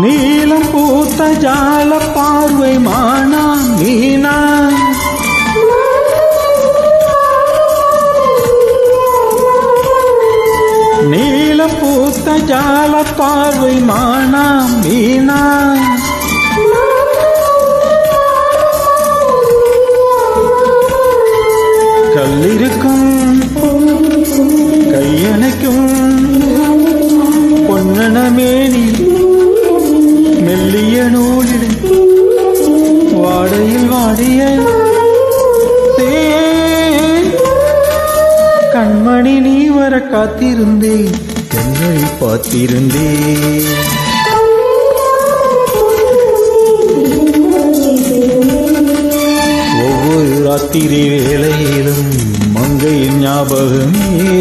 நீலம் பூத்த ஜால பார்வை மானா மீனா. நீலம் பூத்த ஜால பார்வை மானா மீனா. கல்லிருக்கும் கையணைக்கும் பொன்னணமேனி வாடையில் கண்மணி நீ வர காத்திருந்தேன் என்னை பார்த்திருந்தேன் ஒவ்வொரு ராத்திரி வேளையிலும் மங்கையின் ஞாபகமே.